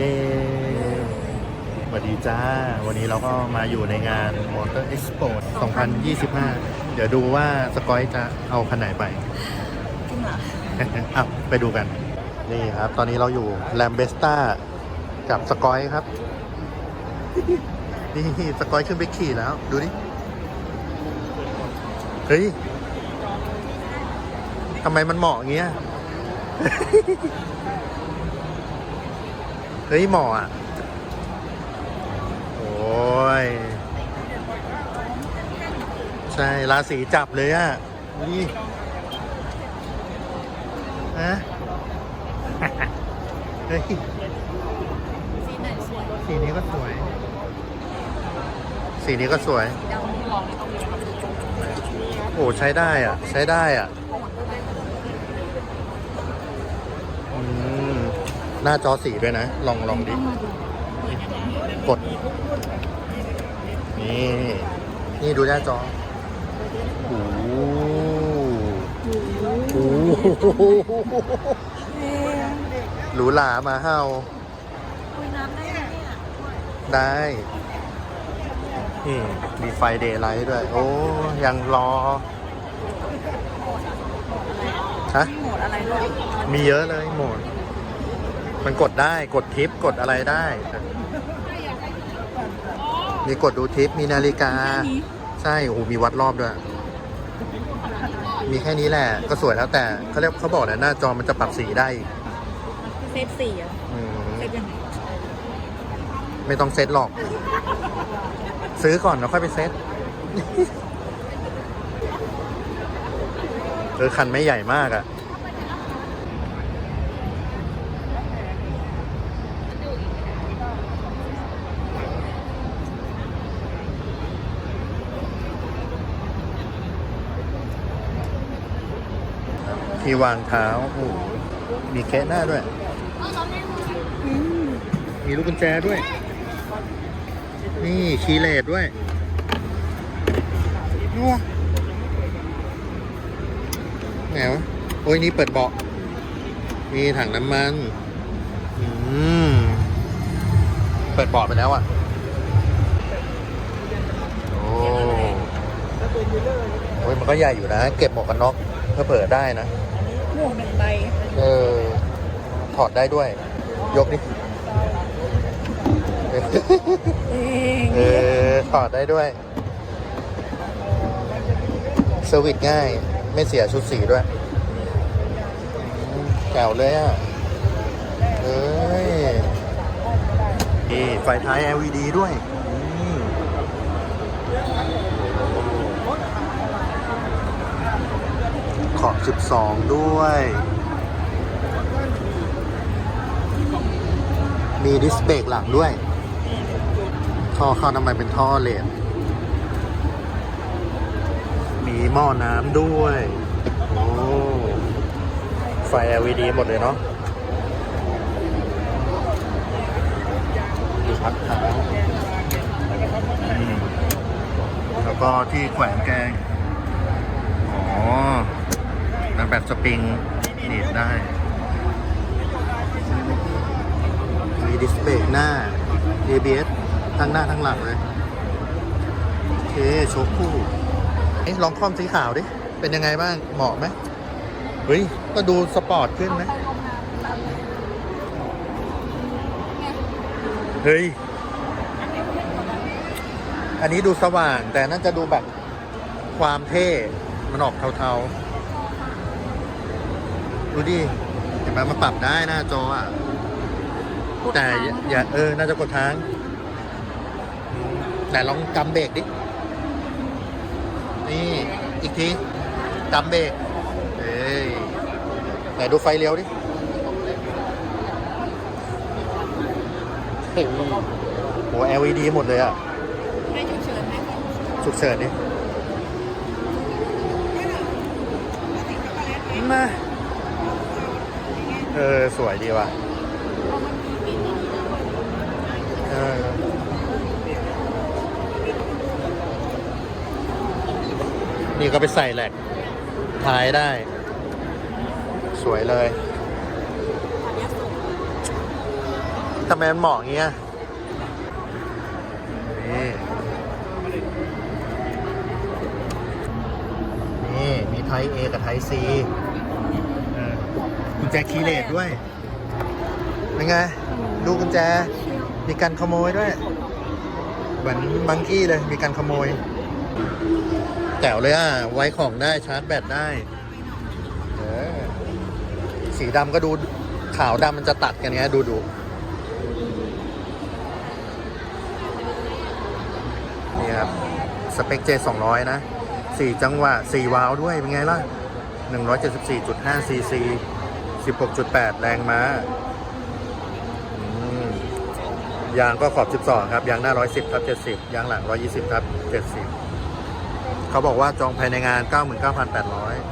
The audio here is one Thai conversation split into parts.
เย้สวัสดีจ้า วันนี้เราก็มาอยู่ในงาน Motor Expo 2025 เดี๋ยวดูว่าสกอยจะเอาคันไหนไป จริงเหรอ อะ ไปดูกัน นี่ครับ ตอนนี้เราอยู่แลมเบสต้ากับสกอยครับ นี่สกอยขึ้นไปขี่แล้ว ดูดิ เฮ้ยทำไมมันเหมาะอย่างเงี้ย เฮ้ยเหมาะอะ โอ้ย ใช่ราศีจับเลยอะ นี่ฮะเฮ้ย สีไหนสวยสีนี้ก็สวย สีนี้ก็สวย ดำลองต้องมีโอ้ใช้ได้อะ ใช้ได้อะอื หน้าจอสีด้วยนะ ลองลองดิ กด นี่ นี่ดูหน้าจอโอ้โหโอ้โหหรูหรามาเฮาคุยน้ำได้ไหมเนี่ย ได้นี่มีไฟเดย์ไลท์ด้วย โอ้ ยังรอ ฮะ มีโหมดอะไรด้วยมีเยอะเลยโหมด มันกดได้กดทิปกดอะไรได้มีกดดูทิปมีนาฬิกา ใช่โอ้โหมีวัดรอบด้วย มีแค่นี้แหละ ก็สวยแล้วแต่เขาเรียกเขาบอกนะหน้าจอมันจะปรับสีได้อีกเซตสีอะอืมเซตยังไงไม่ต้องเซ็ตหรอก ซื้อก่อนแล้วค่อยไปเซ็ตเออคันไม่ใหญ่มากอะ่ะ ที่วางเท้าโอ้โหมีแคะหน้าด้วย มีลูกกุญแจด้วย นี่คีย์เลสด้วยนัวไหนวโอ้ยนี่เปิดเบาะ มีถังน้ำมัน อืม เปิดเบาะไปแล้วอะ โอ้โอ้ยมันก็ใหญ่อยู่นะ เก็บหมวกกันน็อกเพื่อเปิดได้นะ วกหนึ่งใบเออ ถอดได้ด้วย ยกดิเองเออ ถอดได้ด้วยเซอร์วิสง่าย ไม่เสียชุดสีด้วยอืมแจ๋วเลยอะเอ้ยนี่ไฟท้าย LED ด้วยอืม 12 ด้วย มีดิสเบรกหลังด้วย ท่อเข้าน้ำมันเป็นท่อเลนมีหม้อน้ำด้วย โอ้ ไฟ LED หมดเลยเนาะดูพักเท้าแล้วก็ที่แขวนแกง อ๋อ แบบสปริงหนีบได้ มีดิสเบรกหน้า ABS ทั้งหน้าทั้งหลังเลย โอเคโชคคู่เอ๊ะลองคอมสีขาวดิ เป็นยังไงบ้าง เหมาะไหมเฮ้ย ก็ดูสปอร์ตขึ้นไหมเฮ้ย อันนี้ดูสว่างแต่น่าจะดูแบบความเท่ มันออกเทาๆ ดูดิเห็นไหมมันปรับได้หน้าจออะ แต่อย่าอย่าเออ น่าจะกดทางอืมแต่ลองกำเบรกดิ นี่ อีกทีกำเบรกเอ้ยไหนดูไฟเลี้ยวดิเฮ้ยโห LED หมดเลยอะให้ฉุกเฉินให้คนฉุกเฉินดิมา เออ สวยดีว่ะเออนี่ก็ไปใส่แหลกท้ายได้ สวยเลยทำไมมันเหมาะองเงี้ยนี่นี่มีไทย A กับไทย C กุญแจคีย์เลสด้วย เป็นไง ดูกุญแจ มีการขโมยด้วย เหมือนบังกี้เลย มีการขโมย แจ๋วเลยอะ ไว้ของได้ ชาร์จแบตได้ เออ สีดำก็ดู ขาวดำมันจะตัดกันไง ดูดูนี่ครับ สเปค J 200 นะ 4 จังหวะ 4 วาล์วด้วย เป็นไงล่ะ174.5 cc 16.8 แรงม้าอืมยางก็ขอบ 12 ครับ ยางหน้า 110ทับ70 ยางหลัง 120ทับ70 เขาบอกว่าจองภายในงาน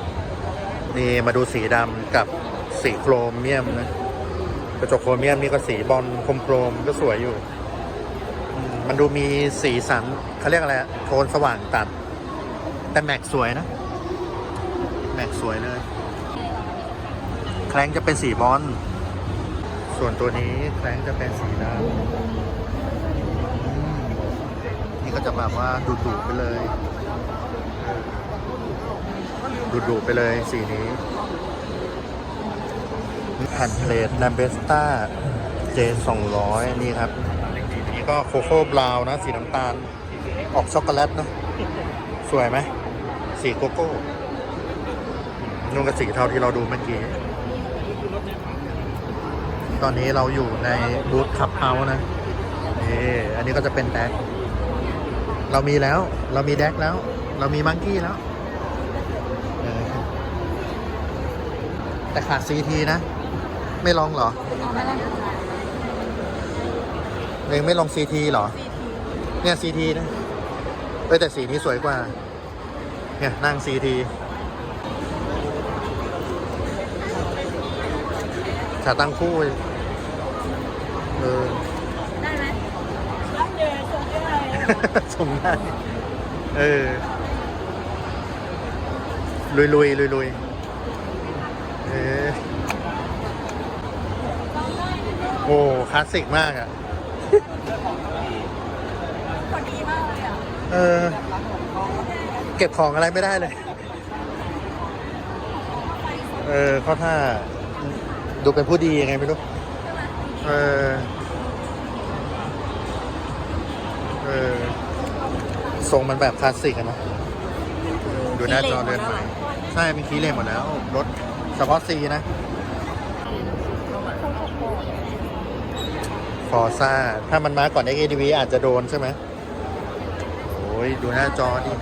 99,800 นี่มาดูสีดำกับสีโครเมียมนะ กระจกโครเมียมนี่ก็สีบอลโครมโครมก็สวยอยู่ มันดูมีสีสันเขาเรียกอะไรโทนสว่างตัด แต่แม็กสวยนะ แม็กสวยเลย แคลงจะเป็นสีบอลส่วนตัวนี้แคลงจะเป็นสีดำอืมนี่ก็จะแบบว่าดุดุๆไปเลย ดุดุๆไปเลยสีนี้แผ่นเพลทแลมเบสต้า J 200นี่ครับ นี่ก็โคโค่บราวน์นะ สีน้ำตาล ออกช็อกโกแลตเนอะสวยไหม สีโกโก้นุ่นกับสีเทาที่เราดูเมื่อกี้ ตอนนี้เราอยู่ในบูธคับเฮาส์นะนี่อันนี้ก็จะเป็นแดกเรามีแล้ว เรามีแดกแล้ว เรามีมังกี้แล้ว แต่ขาดซีทีนะ ไม่ลองเหรอเองไม่ลองซีทีเหรอ เนี่ยซีทีนะเอ้แต่สีนี้สวยกว่า เนี่ยนั่งซีทีขาตั้งคู่ เลยเออ ได้ไหมรับเจอส่งได้ส่งได้ เออ ลุยลุยลุยลุยเออโอ้คลาสสิกมากอะพอดีมากเลยอะ เออ เก็บของอะไรไม่ได้เลย เออเขาถ้าดูเป็นผู้ดียังไงไม่รู้ เออ เออทรงมันแบบคลาสสิกอะเนอะดูหน้าจอเรือนใหม่ใช่เป็นคีย์เลนหมดแล้ว รถเฉพาะซีนะ ฟอร์ซ่า ถ้ามันมาก่อน XADV อาจจะโดนใช่ไหมโอ้ย ดูหน้าจอดิ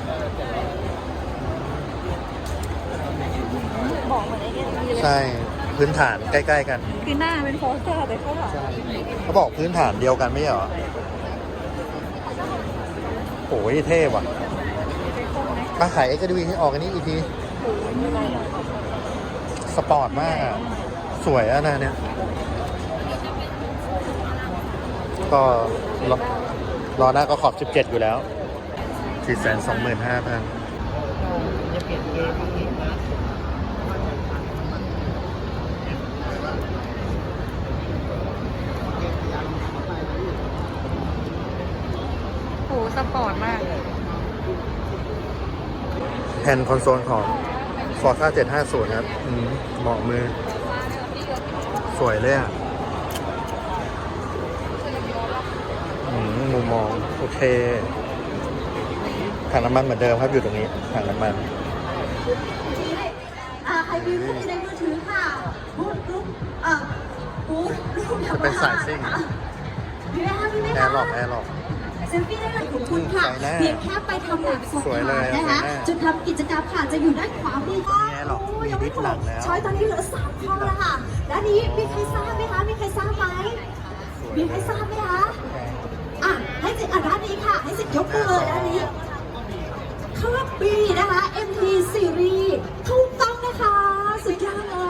บอกเหมือนไอ้เนี่ยเลย ใช่ พื้นฐานใกล้ ๆ กัน คือหน้าเป็นโฟสเตอร์แต่เขาแบบเขาบอกพื้นฐานเดียวกันไม่ใช่เหรอโอ้ยเท่ว่ะมาขาย XADV ให้ออกอันนี้อีกที สปอร์ตมากอะสวยอะนะเนี่ย ก็รอรอหน้าก็ขอบ 17 อยู่แล้ว425,000โหส ปอร์ตมาก แฮนด์คอนโซลของ Forza 750 ครับอืมเหมาะมือ สวยเลยอะอืมมุมมอง โอเคถังน้ำมันเหมือนเดิมครับอยู่ตรงนี้ถังน้ำมันอ่าใครมีรูปในมือถือค่ะบูธรูปเอ่อบูธรูปจะเป็นสายซิ่งมีไหมคะมีไหมแอคะ ร์ล็อกแอร์ล็อก เซลฟี่ได้เลยของคุณค่ะใส่หน้าเพียงแค่ไปทำแบบสอบสวยเลถามยนะคะใส่หน้าจุดทำกิจกรรมค่ะจะอยู่ด้านขวามือมีแอร์หรอกมีดิสหลังแล้วช้อยตอนนี้เหลือสามข้อแล้วค่ะด้านนี้มีใครทราบไหมคะ มีใครทราบไหมมีใครทราบไหมคะอะให้สิทธิ์อะด้านนี้ค่ะ ให้สิทธิ์ยกมือเลยด้านนี้คาบีนะคะ MT Series ถูกต้องนะคะ สุดยอดเลย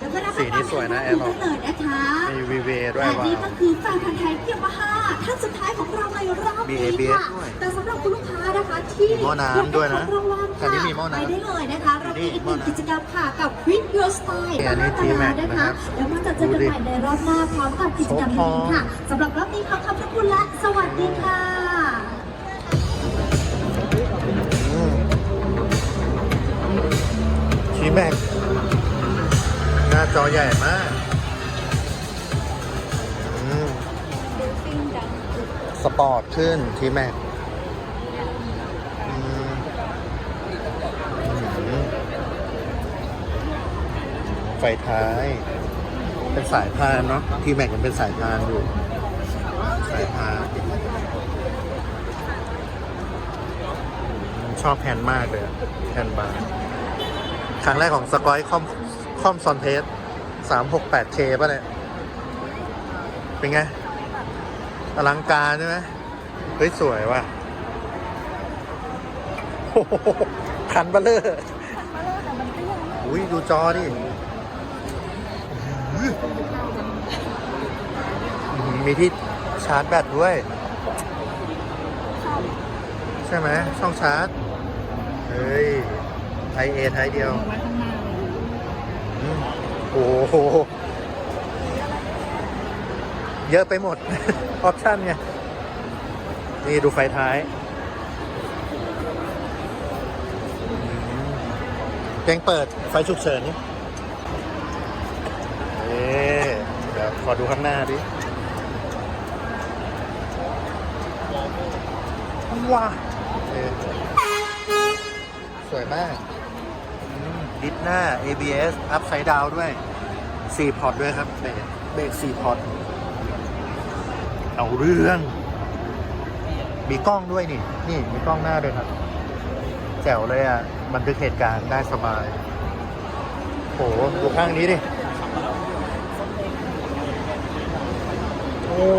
แล้วก็นะคะสีนี้นี้สวยนะแอแอร์ร์บอกเลยนะคะมีวีเวด้วยและว้านี่วก็คือแฟนพันธ์แท้ยามาฮ่าท่านสุดท้ายของเราในรอบมีนี้ ABS ค่ะ ด้วยแต่สำหรับคุณลูกค้านะคะที่มีหม้อน้ำด้วยนะอากได้ของรางวัลคันนี้มีหม้อน้ำไปได้เลยนะคะเรามีอีกหหม้อนึ่งน้ำกิจกรรมค่ะกับ Quit Your Style อันนี้ตลาด T-Max นะนะครัคะบแล้วมาจะเจอกันใหม่ในรอบหน้าพร้อมกับกิจกรรมดีๆค่ะสำหรับรอบนี้ขอขอบพระคุณและสวัสดีค่ะ ชีแม็กหน้า จอใหญ่มากสปอร์ตขึ้นทีแม็กไฟท้าย เป็นสายพานเนาะทีแม็กมันเป็นสายพานอยู่ สายพานอืมชอบแฮนมากเลยแฮนบาร์ครั้งแรกของสกอยคอมคอมซอนเทส สามหกแปดเคป่ะเนี่ย เป็นไง อลังการใช่ไหมเฮ้ย สวยว่ะโอ้โหคันเบลเลอร์อุ้ยดูจอดิอื้อหือมีที่ชาร์จแบตด้วย ใช่ไหมช่องชาร์จ เฮ้ยไทยเอไทยเดียว ไว้ข้างหน้าเลย อืม โอ้โห เยอะไปหมด ออปชั่นไง นี่ดูไฟท้ายอืมเกงเปิดไฟฉุกเฉินนี่เอ๊เดี๋ยวขอดูข้างหน้าดิ ว้าสวยมาก ดิสหน้า ABS up side down ด้วย4พอร์ตด้วยครับเบรกเบรก4พอร์ตเอาเรื่อง มีกล้องด้วยนี่ นี่มีกล้องหน้าด้วยครับ แจ๋วเลยอะ บันทึกเหตุการณ์ได้สบาย โหดูข้างนี้ดิ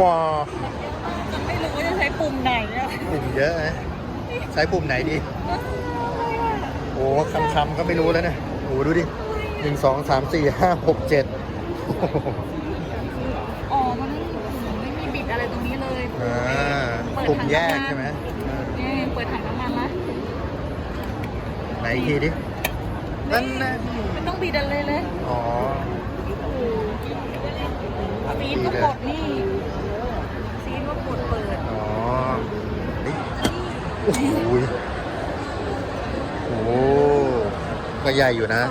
ว้าวไม่รู้ว่าจะใช้ปุ่มไหนอะปุ่มเยอะนะใช้ปุ่มไหนดี โอ้คำคำๆก็ไม่รู้แล้วเนะ โอ้ดูดิหนึ่งสองสามสี่ห้าหกเจ็ดอ๋อ มันไม่มีบิดอะไรตรงนี้เลยอ่าเปิดปุ่มถังแยกน้ำนใช่ไหมนี่เปิดถังน้ำมันละไหนอีกทีดินั่นนะไม่ต้องบิดอะไรเลย อ๋อซีนก็กดนี่ซีนก็กดเปิด อ๋อเฮ้ยโอ้โหโอ้โห ก็ใหญ่อยู่นะ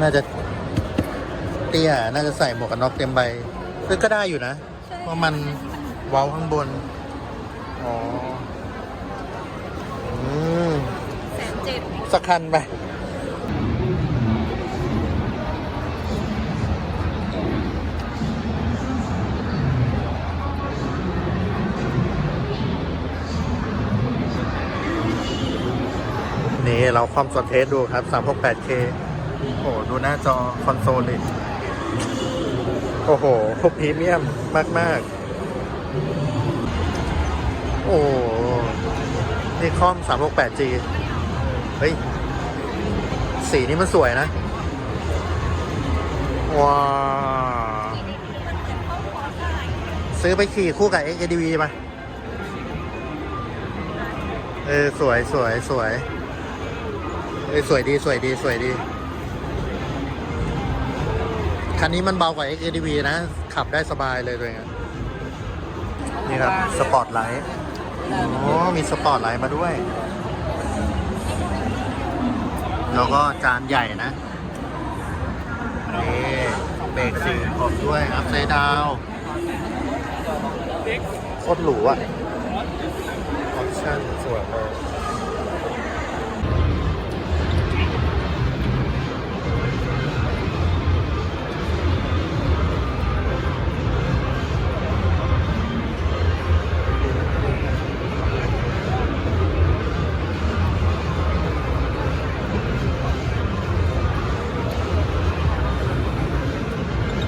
น่าจะเตี้ย น่าจะใส่หมวกกันน็อกเต็มใบซึ่งก็ได้อยู่นะ เพราะมันเว้าข้างบน อ๋อ อืมแสนเจ็ดสักคันไป นี่เราความสดเทสดูครับ 368K โอ้โหดูหน้าจอคอนโซลดิโอ้โหพรีเมียมมากๆโอ้โหนี่คอม 368G เฮ้ย สีนี้มันสวยนะ ว้าวซื้อไปขี่คู่กับ XADV มาเออ สวยสวยสวย เออสวยดีสวยดีสวยดี คันนี้มันเบากว่า XADV นะ ขับได้สบายเลยตัวเองนี่ครับ สปอร์ตไลท์โอ้มีสปอร์ตไลท์มาด้วย แล้วก็จานใหญ่นะนี่เบรกสี่ขอบด้วยอัพไซด์ดาวโคตรหรูอะออปชั่น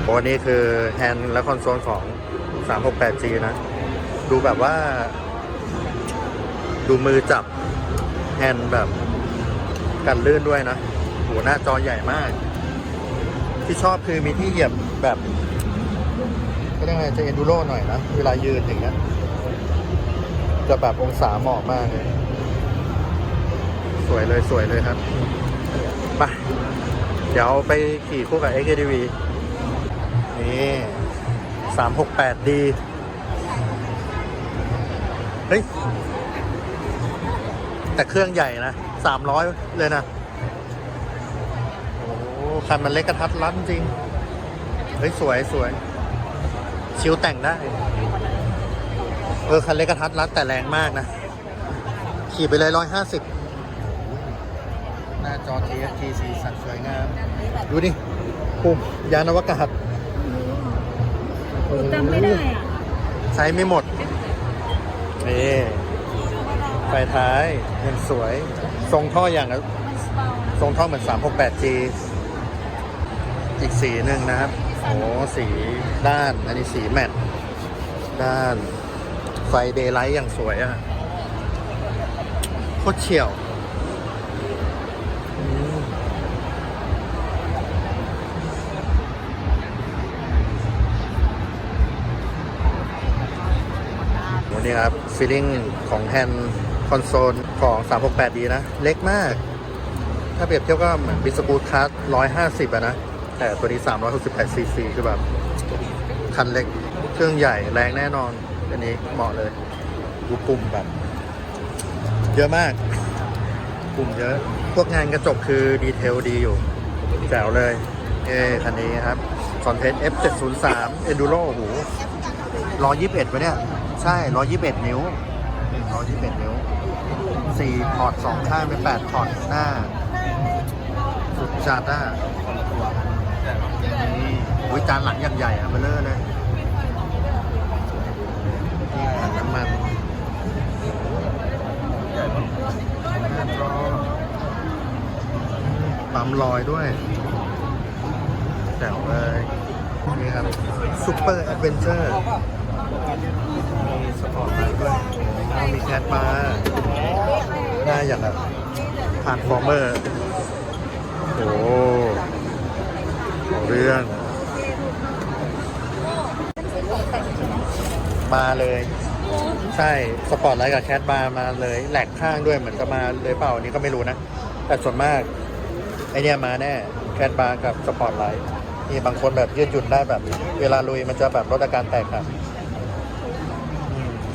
โอ้นี่คือแฮนด์และคอนโซลของ 368G นะ ดูแบบว่า ดูมือจับแฮนด์แบบกันลื่นด้วยนะโหหน้าจอใหญ่มาก ที่ชอบคือมีที่เหยียบแบบ ก็เรียกว่าไงจะเอนดูโรหน่อยนะ เวลายืนอย่างเงี้ยจะแบบองศาเหมาะมากเลย สวยเลยสวยเลยครับ ไป เดี๋ยวไปขี่คู่กับ XADV นี่ 368D เฮ้ย แต่เครื่องใหญ่นะ300เลยนะ โอ้คันมันเล็กกระทัดรัดจริง เฮ้ย สวยสวย ชิวแต่งได้ เออ คันเล็กกระทัดรัดแต่แรงมากนะ ขี่ไปเลยร้อยห้าสิบหน้าจอ TFT สีสันสวยงาม ดูดิปุ่มยานอวกาศ จำไม่ได้อะใช้ไม่หมดนี่ไฟท้ายยังสวย ทรงท่ออย่างทรงท่อเหมือน 368G อีกสีหนึ่งนะครับ โอ้สีด้าน อันนี้สีแมตต์ด้าน ไฟเดย์ไลท์อย่างสวยอะ โคตรเฉียว นนี้ครับฟีลิ่งของแฮนด์คอนโซลของ 368D นะ เล็กมาก ถ้าเปรียบเทียบก็เหมือนบิสกูตคัส150อะนะ แต่ตัวนี้368 cc คือแบบ คันเล็กเครื่องใหญ่แรงแน่นอน อันนี้เหมาะเลยดูปุ่มแบบ เยอะมากปุ่มเยอะ พวกงานกระจกคือดีเทลดีอยู่ แจ๋วเลย เอ้คันนี้ครับคอนเทนต์ F703 Enduro โอ้โห121วะเนี่ย ใช่121นิ้ว121นิ้ว4พอร์ต2ข้างเป็น8พอร์ตหน้า สุดจัดอะนี่อุ้ยจานหลังอย่างใหญ่อะเบลเลอร์เลยนี่ถังน้ำมันปั๊มลอยด้วยแจ๋วเลยนี่ครับซูเปอร์แอดเวนเจอร์ สปอร์ตไลท์ด้วยแล้วมีแคทมาหน้าอย่างแบบทานฟอร์เมอร์โอ้โหเรื่อง มาเลย ใช่ สปอร์ตไลท์กับแคทบาร์มาเลย แหลกข้างด้วยเหมือนกับมาเลยเปล่าอันนี้ก็ไม่รู้นะ แต่ส่วนมาก ไอเนี้ยมาแน่ แคทบาร์กับสปอร์ตไลท์นี่บางคนแบบยืดหยุ่นได้แบบ เวลาลุยมันจะแบบลดอาการแตกหักอืมโ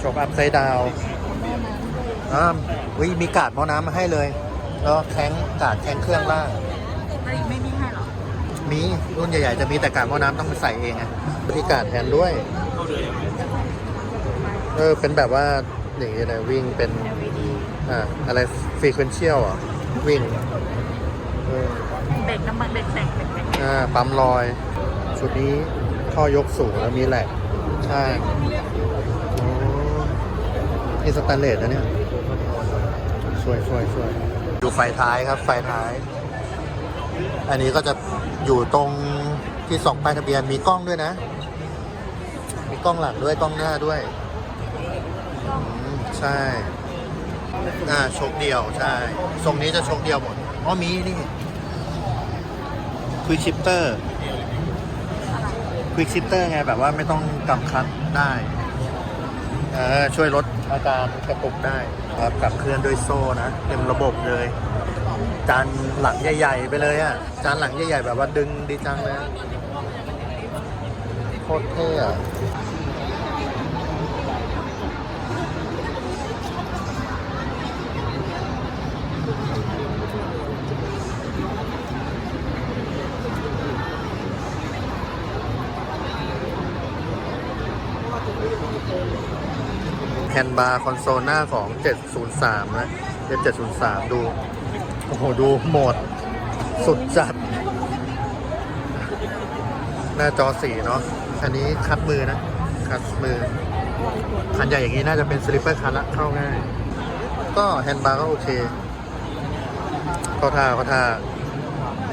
ชกอัพไซด์ดาวอ่าวิมีกาดหม้อน้ำมาให้เลย แล้วแข้งกาดแข้งเครื่องล่าง ไม่ไม่มีให้หรอ มีรุ่นใหญ่ๆจะมีแต่กาดหม้อน้ำต้องไปใส่เองไงมีกาดแทนด้วย เออ เป็นแบบว่าอย่างนี้เลยวิ่งเป็น อ่า อะไรฟรีเควนเชียลอะ วิ่งเออเบรกน้ำมันเบรกแต่งเบรกแต่งอ่า ปั๊มลอย ชุดนี้ท่อยกสูงแล้วมีแหลกใช่ นี่สแตนเลสนะเนี่ยสวยสวยสวยดูไฟท้ายครับ ไฟท้าย อันนี้ก็จะอยู่ตรงที่สองป้ายทะเบียนมีกล้องด้วยนะ มีกล้องหลังด้วยกล้องหน้าด้วยใช่อ่าชกเดียวใช่ทรงนี้จะชกเดียวหมดอ๋อมีนี่ควิกชิปเตอร์ควิกชิปเตอร์ไงแบบว่าไม่ต้องกำคัดได้ เออช่วยลด อาการกระตุกได้ครับกับเคลื่อนด้วยโซ่นะเต็มระบบเลย จานหลังใหญ่ๆไปเลยอะ่ะจานหลังใหญ่ๆแบบว่าดึงดีจังเลยโคตรเท่อะ บาร์คอนโซลหน้าของ 703 นะ703 ดู โอ้โห ดูโหมด สุดจัด หน้าจอสีเนาะ อันนี้คัดมือนะ คัดมือ คันใหญ่อย่างนี้น่าจะเป็นสลิปเปอร์คันละเข้าง่าย ก็แฮนด์บาร์ก็โอเคเข้าท่าเข้าท่า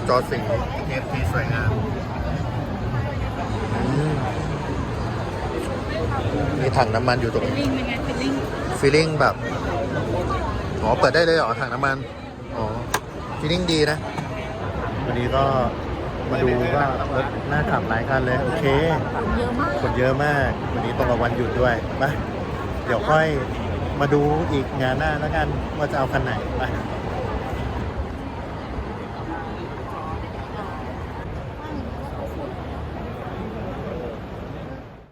จอสีเทปทีสวยงามอืม มีถังน้ำมันอยู่ตรงฟิลลิ่งเป็นไงฟิลลิ่งฟีลลิ่งแบบอ๋อเปิดได้เลยเหรอถังน้ำมันอ๋อฟีลลิ่งดีนะ วันนี้ก็มาดูก็รถน่าขับหลายคันเลย โอเคเยอะมากคนเยอะมาก วันนี้ตรงกับวันหยุดด้วยไปเดี๋ยวค่อยมาดูอีกงานหน้าแล้วกันว่าจะเอาคันไหนไปไ